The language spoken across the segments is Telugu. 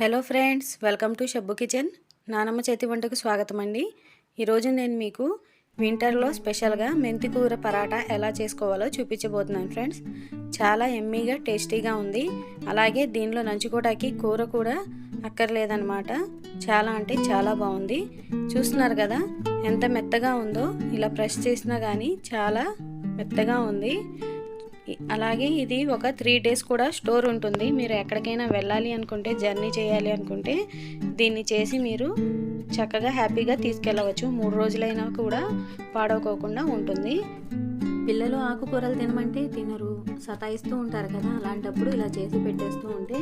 Hello friends welcome to Shabbu kitchen. నానమ్మ చేతి వంటకు స్వాగతం అండి. ఈరోజు నేను మీకు వింటర్లో స్పెషల్గా మెంతి కూర పరాటా ఎలా చేసుకోవాలో చూపించబోతున్నాను ఫ్రెండ్స్. చాలా ఎమ్మీగా టేస్టీగా ఉంది. అలాగే దీనిలో నంచుకోవడానికి కూర కూడా అక్కర్లేదనమాట చాలా అంటే చాలా బాగుంది. చూస్తున్నారు కదా ఎంత మెత్తగా ఉందో ఇలా ప్రెస్ చేసినా కానీ చాలా మెత్తగా ఉంది. అలాగే ఇది ఒక త్రీ డేస్ కూడా స్టోర్ ఉంటుంది. మీరు ఎక్కడికైనా వెళ్ళాలి అనుకుంటే జర్నీ చేయాలి అనుకుంటే దీన్ని చేసి మీరు చక్కగా హ్యాపీగా తీసుకెళ్ళవచ్చు. మూడు రోజులైనా కూడా పాడవకోకుండా ఉంటుంది. పిల్లలు ఆకుకూరలు తినమంటే తినరు. సతాయిస్తూ ఉంటారు కదా. అలాంటప్పుడు ఇలా చేసి పెట్టేస్తూ ఉంటే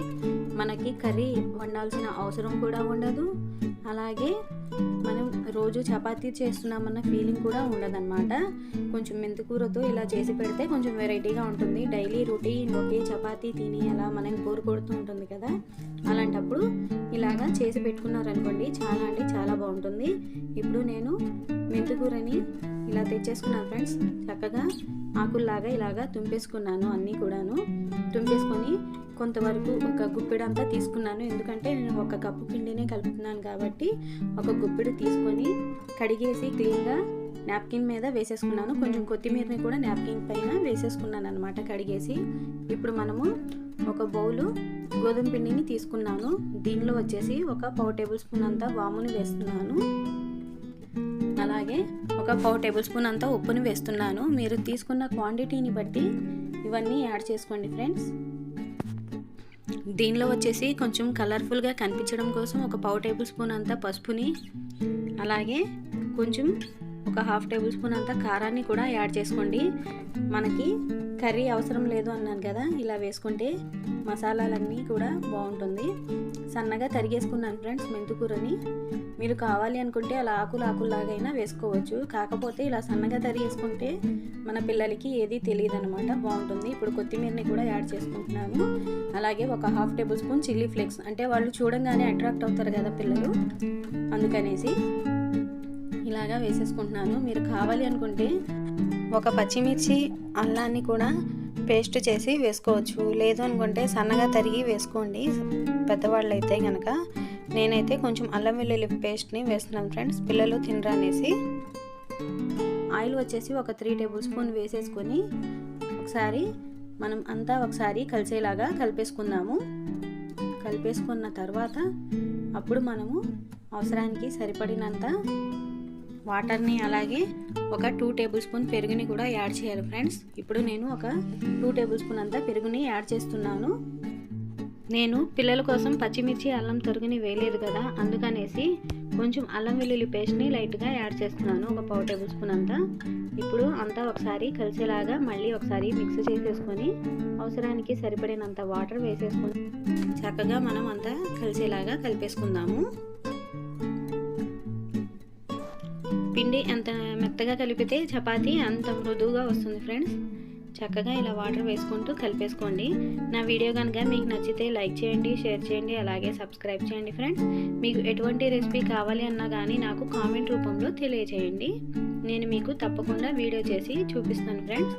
మనకి కర్రీ వండాల్సిన అవసరం కూడా ఉండదు. అలాగే మన రోజు చపాతీ చేస్తున్నామన్న ఫీలింగ్ కూడా ఉండదన్నమాట. కొంచెం మెంతికూరతో ఇలా చేసి పెడితే కొంచెం వెరైటీగా ఉంటుంది. డైలీ రొటీన్ ఒకే చపాతీ తిని అలా మనం కోరుకొడుతూ కొడుతూ ఉంటుంది కదా. అలాంటప్పుడు ఇలాగా చేసి పెట్టుకున్నారనుకోండి చాలా అంటే చాలా బాగుంటుంది. ఇప్పుడు నేను మెంతికూరని ఇలా తెచ్చేసుకున్నాను ఫ్రెండ్స్. చక్కగా ఆకుల్లాగా ఇలాగా తుంపేసుకున్నాను అన్నీ కూడాను. తుంపేసుకొని కొంతవరకు ఒక గుప్పెడంతా తీసుకున్నాను. ఎందుకంటే నేను ఒక కప్పు పిండినే కలుపుతున్నాను కాబట్టి ఒక గుప్పెడు తీసుకొని కడిగేసి క్లీన్గా నాప్కిన్ మీద వేసేసుకున్నాను. కొంచెం కొత్తిమీరని కూడా నాప్కిన్ పైన వేసేసుకున్నాను అనమాట కడిగేసి. ఇప్పుడు మనము ఒక బౌలు గోధుమ పిండిని తీసుకున్నాను. దీనిలో వచ్చేసి ఒక పావు టేబుల్ స్పూన్ అంతా వాముని వేస్తున్నాను. అలాగే ఒక పావు టేబుల్ స్పూన్ అంతా ఉప్పుని వేస్తున్నాను. మీరు తీసుకున్న క్వాంటిటీని బట్టి ఇవన్నీ యాడ్ చేసుకోండి ఫ్రెండ్స్. దీనిలో వచ్చేసి కొంచెం కలర్ఫుల్గా కనిపించడం కోసం ఒక పావు టేబుల్ స్పూన్ అంతా పసుపుని అలాగే కొంచెం ఒక హాఫ్ టేబుల్ స్పూన్ అంతా కారాన్ని కూడా యాడ్ చేసుకోండి. మనకి కర్రీ అవసరం లేదు అన్నాను కదా ఇలా వేసుకుంటే మసాలాలన్నీ కూడా బాగుంటుంది. సన్నగా తరిగేసుకున్నాను ఫ్రెండ్స్ మెంతుకూరని మీరు కావాలి అనుకుంటే అలా ఆకులు ఆకులాగైనా వేసుకోవచ్చు. కాకపోతే ఇలా సన్నగా తరిగేసుకుంటే మన పిల్లలకి ఏది తెలియదు అనమాట బాగుంటుంది. ఇప్పుడు కొత్తిమీరని కూడా యాడ్ చేసుకుంటున్నాను. అలాగే ఒక half table spoon chilli flakes. అంటే వాళ్ళు చూడంగానే అట్రాక్ట్ అవుతారు కదా పిల్లలు. అందుకనేసి ఇలాగా వేసేసుకుంటున్నాను. మీరు కావాలి అనుకుంటే ఒక పచ్చిమిర్చి అల్లాన్ని కూడా పేస్ట్ చేసి వేసుకోవచ్చు. లేదు అనుకుంటే సన్నగా తరిగి వేసుకోండి. పెద్దవాళ్ళు అయితే కనుక నేనైతే కొంచెం అల్లం వెల్లుల్లి పేస్ట్ని వేస్తున్నాను ఫ్రెండ్స్. పిల్లలు తినరా అనేసి. ఆయిల్ వచ్చేసి ఒక త్రీ టేబుల్ స్పూన్ వేసేసుకొని ఒకసారి మనం అంతా ఒకసారి కలిసేలాగా కలిపేసుకుందాము. కలిపేసుకున్న తర్వాత అప్పుడు మనము అవసరానికి సరిపడినంత వాటర్ని అలాగే ఒక టూ టేబుల్ స్పూన్ పెరుగుని కూడా యాడ్ చేయాలి ఫ్రెండ్స్. ఇప్పుడు నేను ఒక టూ టేబుల్ స్పూన్ అంతా పెరుగుని యాడ్ చేస్తున్నాను. నేను పిల్లల కోసం పచ్చిమిర్చి అల్లం తరుగుని వేయలేదు కదా అందుకనేసి కొంచెం అల్లం వెల్లుల్లి పేస్ట్ని లైట్గా యాడ్ చేస్తున్నాను ఒక పావు టేబుల్ స్పూన్ అంతా. ఇప్పుడు అంతా ఒకసారి కలిసేలాగా మళ్ళీ ఒకసారి మిక్స్ చేసేసుకొని అవసరానికి సరిపడినంత వాటర్ వేసేసుకొని చక్కగా మనం అంతా కలిసేలాగా కలిపేసుకుందాము. పిండి ఎంత మెత్తగా కలిపితే చపాతీ అంత మృదువుగా వస్తుంది ఫ్రెండ్స్. చక్కగా ఇలా వాటర్ వేసుకుంటూ కలిపేసుకోండి. నా వీడియో కనుక మీకు నచ్చితే లైక్ చేయండి షేర్ చేయండి అలాగే సబ్స్క్రైబ్ చేయండి ఫ్రెండ్స్. మీకు ఎటువంటి రెసిపీ కావాలి అన్నా కానీ నాకు కామెంట్ రూపంలో తెలియజేయండి. నేను మీకు తప్పకుండా వీడియో చేసి చూపిస్తాను ఫ్రెండ్స్.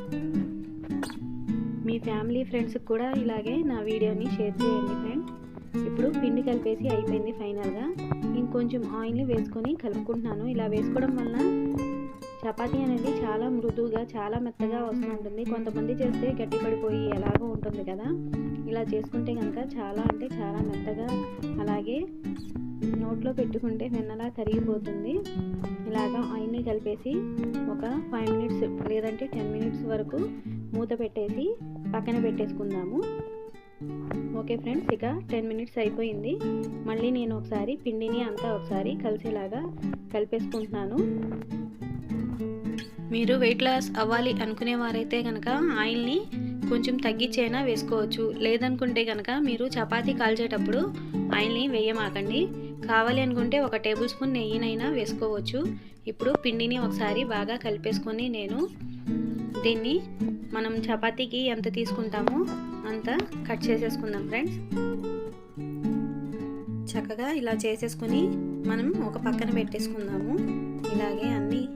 మీ ఫ్యామిలీ ఫ్రెండ్స్కి కూడా ఇలాగే నా వీడియోని షేర్ చేయండి ఫ్రెండ్స్. ఇప్పుడు పిండి కలిపేసి అయిపోయింది ఫైనల్గా. ఇంకొంచెం ఆయిల్ని వేసుకొని కలుపుకుంటున్నాను. ఇలా వేసుకోవడం వలన చపాతీ అనేది చాలా మృదువుగా చాలా మెత్తగా వస్తూ ఉంటుంది. కొంతమంది చేస్తే గట్టిపడిపోయి ఎలాగో ఉంటుంది కదా. ఇలా చేసుకుంటే కనుక చాలా అంటే చాలా మెత్తగా అలాగే నోట్లో పెట్టుకుంటే వెన్నలా కరిగిపోతుంది ఇలాగా ఆయిల్ని కలిపేసి ఒక ఫైవ్ మినిట్స్ లేదంటే టెన్ మినిట్స్ వరకు మూత పెట్టేసి పక్కన పెట్టేసుకుందాము. ఓకే ఫ్రెండ్స్ ఇక టెన్ మినిట్స్ అయిపోయింది. మళ్ళీ నేను ఒకసారి పిండిని అంతా ఒకసారి కలిసేలాగా కలిపేసుకుంటున్నాను. మీరు వెయిట్ లాస్ అవ్వాలి అనుకునేవారైతే కనుక ఆయిల్ని కొంచెం తగ్గించైనా వేసుకోవచ్చు. లేదనుకుంటే కనుక మీరు చపాతీ కాల్చేటప్పుడు ఆయిల్ని వేయమాకండి. కావాలి అనుకుంటే ఒక టేబుల్ స్పూన్ నెయ్యినైనా వేసుకోవచ్చు. ఇప్పుడు పిండిని ఒకసారి బాగా కలిపేసుకొని నేను దీన్ని మనం చపాతీకి ఎంత తీసుకుంటామో అంతా కట్ చేసేసుకుందాం ఫ్రెండ్స్. చక్కగా ఇలా చేసేసుకొని మనం ఒక పక్కన పెట్టేసుకుందాము. ఇలాగే అన్నీ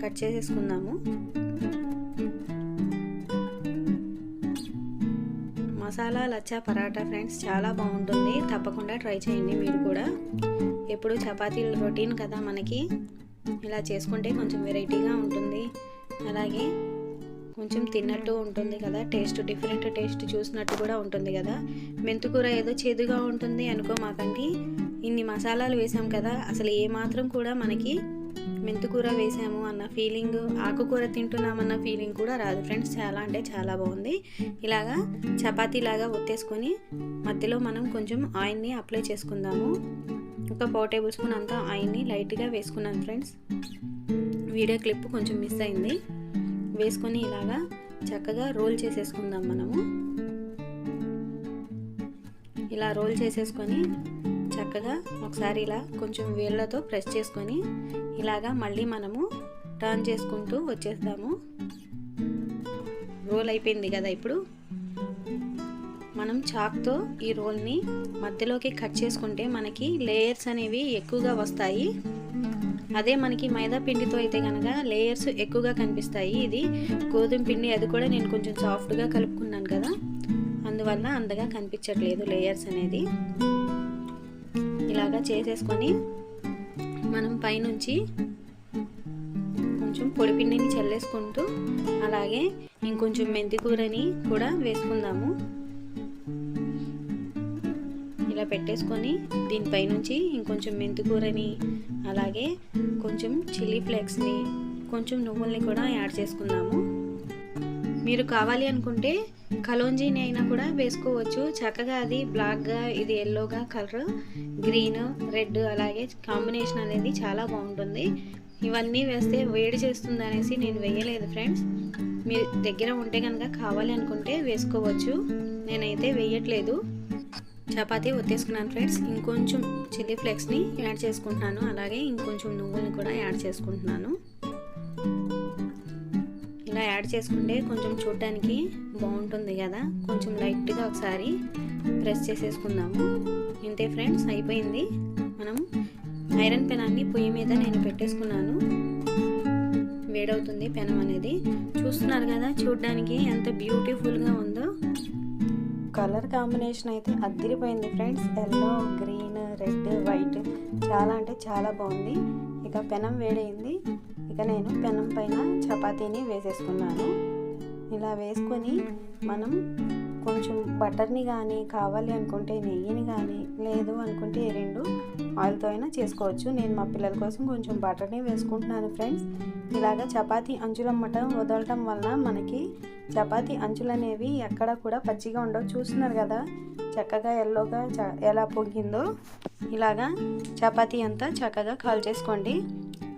కట్ చేసేసుకుందాము. మసాలా లచ్చా పరాటా ఫ్రెండ్స్ చాలా బాగుంటుంది. తప్పకుండా ట్రై చేయండి మీరు కూడా. ఎప్పుడు చపాతీలు రొటీన్ కదా మనకి. ఇలా చేసుకుంటే కొంచెం వెరైటీగా ఉంటుంది. అలాగే కొంచెం తిన్నట్టు ఉంటుంది కదా టేస్ట్ డిఫరెంట్ టేస్ట్ చూసినట్టు కూడా ఉంటుంది కదా. మెంతుకూర ఏదో చేదుగా ఉంటుంది అనుకో మాకండి ఇన్ని మసాలాలు వేసాం కదా అసలు ఏమాత్రం కూడా మనకి మెంతుకూర వేసాము అన్న ఫీలింగ్ ఆకుకూర తింటున్నామన్న ఫీలింగ్ కూడా రాదు ఫ్రెండ్స్. చాలా అంటే చాలా బాగుంది. ఇలాగా చపాతీలాగా ఒత్తేసుకొని మధ్యలో మనం కొంచెం ఆయిల్ని అప్లై చేసుకుందాము. ఒక ఫోర్ టేబుల్ స్పూన్ అంతా ఆయిల్ని లైట్గా వేసుకున్నాను ఫ్రెండ్స్. వీడియో క్లిప్ కొంచెం మిస్ అయింది. వేసుకొని ఇలాగా చక్కగా రోల్ చేసేసుకుందాం మనము. ఇలా రోల్ చేసేసుకొని చక్కగా ఒకసారి ఇలా కొంచెం వేళ్ళతో ప్రెస్ చేసుకొని ఇలాగా మళ్ళీ మనము టర్న్ చేసుకుంటూ వచ్చేస్తాము. రోల్ అయిపోయింది కదా ఇప్పుడు. మనం చాక్తో ఈ రోల్ని మధ్యలోకి కట్ చేసుకుంటే మనకి లేయర్స్ అనేవి ఎక్కువగా వస్తాయి. అదే మనకి మైదా పిండితో అయితే కనుక లేయర్స్ ఎక్కువగా కనిపిస్తాయి. ఇది గోధుమ పిండి అది కూడా నేను కొంచెం సాఫ్ట్గా కలుపుకున్నాను కదా. అందువల్ల అంతగా కనిపించట్లేదు లేయర్స్ అనేది. ఇలాగా చేసేసుకొని మనం పైనుంచి కొంచెం పొడిపిండిని చల్లేసుకుంటూ అలాగే ఇంకొంచెం మెంతి కూరని కూడా వేసుకుందాము. ఇలా పెట్టేసుకొని దీనిపైనుంచి ఇంకొంచెం మెంతికూరని అలాగే కొంచెం చిల్లీ ఫ్లేక్స్ని కొంచెం నువ్వుల్ని కూడా యాడ్ చేసుకుందాము. మీరు కావాలి అనుకుంటే కలోంజీని అయినా కూడా వేసుకోవచ్చు. చక్కగా అది బ్లాక్గా ఇది ఎల్లోగా కలర్ గ్రీన్ రెడ్ అలాగే కాంబినేషన్ అనేది చాలా బాగుంటుంది. ఇవన్నీ వేస్తే వేడి చేస్తుంది అనేసి నేను వేయలేదు ఫ్రెండ్స్. మీ దగ్గర ఉంటే కనుక కావాలి అనుకుంటే వేసుకోవచ్చు. నేనైతే వేయట్లేదు. చపాతీ ఒత్తేసుకున్నాను ఫ్రెండ్స్. ఇంకొంచెం చిల్లీ ఫ్లేక్స్ని యాడ్ చేసుకుంటున్నాను. అలాగే ఇంకొంచెం నువ్వుల్ని కూడా యాడ్ చేసుకుంటున్నాను. ఇలా యాడ్ చేసుకుంటే కొంచెం చూడడానికి బాగుంటుంది కదా. కొంచెం లైట్గా ఒకసారి ప్రెస్ చేసేసుకుందాము. ఇంతే ఫ్రెండ్స్ అయిపోయింది. మనం ఐరన్ పెనాన్ని పొయ్యి మీద నేను పెట్టేసుకున్నాను. వేడవుతుంది పెనం అనేది. చూస్తున్నారు కదా చూడడానికి ఎంత బ్యూటిఫుల్గా ఉందో. కలర్ కాంబినేషన్ అయితే అద్దిరిపోయింది friends. Yellow green red white. చాలా అంటే చాలా బాగుంది. ఇక పెనం వేడైంది. ఇక నేను పెనం పైన చపాతీని వేసేసుకున్నాను. ఇలా వేసుకొని మనం కొంచెం బటర్ని కానీ కావాలి అనుకుంటే నెయ్యిని కానీ లేదు అనుకుంటే ఈ రెండు ఆయిల్తో అయినా చేసుకోవచ్చు. నేను మా పిల్లల కోసం కొంచెం బటర్ని వేసుకుంటున్నాను ఫ్రెండ్స్. ఇలాగ చపాతీ అంచులమ్మట వదలటం వలన మనకి చపాతీ అంచులు అనేవి ఎక్కడ కూడా పచ్చిగా ఉండవు. చూస్తున్నారు కదా? చక్కగా ఎల్లోగా చ ఎలా పొంగిందో. ఇలాగా చపాతీ అంతా చక్కగా కాల్ చేసుకోండి.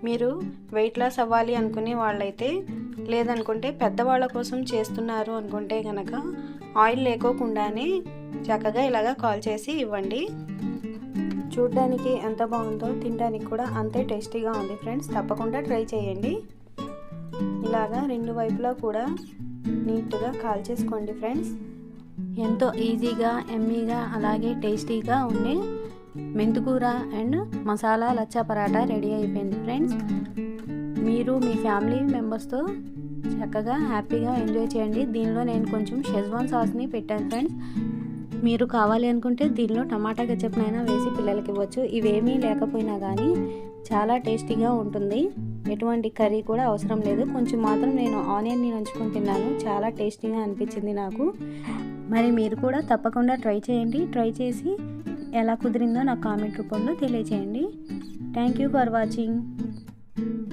మీరు వెయిట్ లాస్ అవ్వాలి అనుకునే వాళ్ళైతే లేదనుకుంటే పెద్దవాళ్ళ కోసం చేస్తున్నారు అనుకుంటే కనుక ఆయిల్ లేకోకుండానే చక్కగా ఇలాగా కాల్ చేసి ఇవ్వండి. చూడ్డానికి ఎంత బాగుందో తినడానికి కూడా అంతే టేస్టీగా ఉంది ఫ్రెండ్స్. తప్పకుండా ట్రై చేయండి. ఇలాగా రెండు వైపులా కూడా నీట్గా కాల్ చేసుకోండి ఫ్రెండ్స్. ఎంతో ఈజీగా ఎమ్మీగా అలాగే టేస్టీగా ఉండే మెంతుకూర అండ్ మసాలా లచ్చా పరాటా రెడీ అయిపోయింది ఫ్రెండ్స్. మీరు మీ ఫ్యామిలీ మెంబర్స్తో చక్కగా హ్యాపీగా ఎంజాయ్ చేయండి. దీనిలో నేను కొంచెం షెజ్వాన్ సాస్ని పెట్టాను ఫ్రెండ్స్. మీరు కావాలి అనుకుంటే దీనిలో టమాటా గచ్చప్నైనా వేసి పిల్లలకి ఇవ్వచ్చు. ఇవేమీ లేకపోయినా కానీ చాలా టేస్టీగా ఉంటుంది. ఎటువంటి కర్రీ కూడా అవసరం లేదు. కొంచెం మాత్రం నేను ఆనియన్ని నంచుకొని తిన్నాను. చాలా టేస్టీగా అనిపించింది నాకు. మరి మీరు కూడా తప్పకుండా ట్రై చేయండి. ట్రై చేసి ఎలా కుదిరిందో నాకు కామెంట్ రూపంలో తెలియచేయండి. Thank you for watching.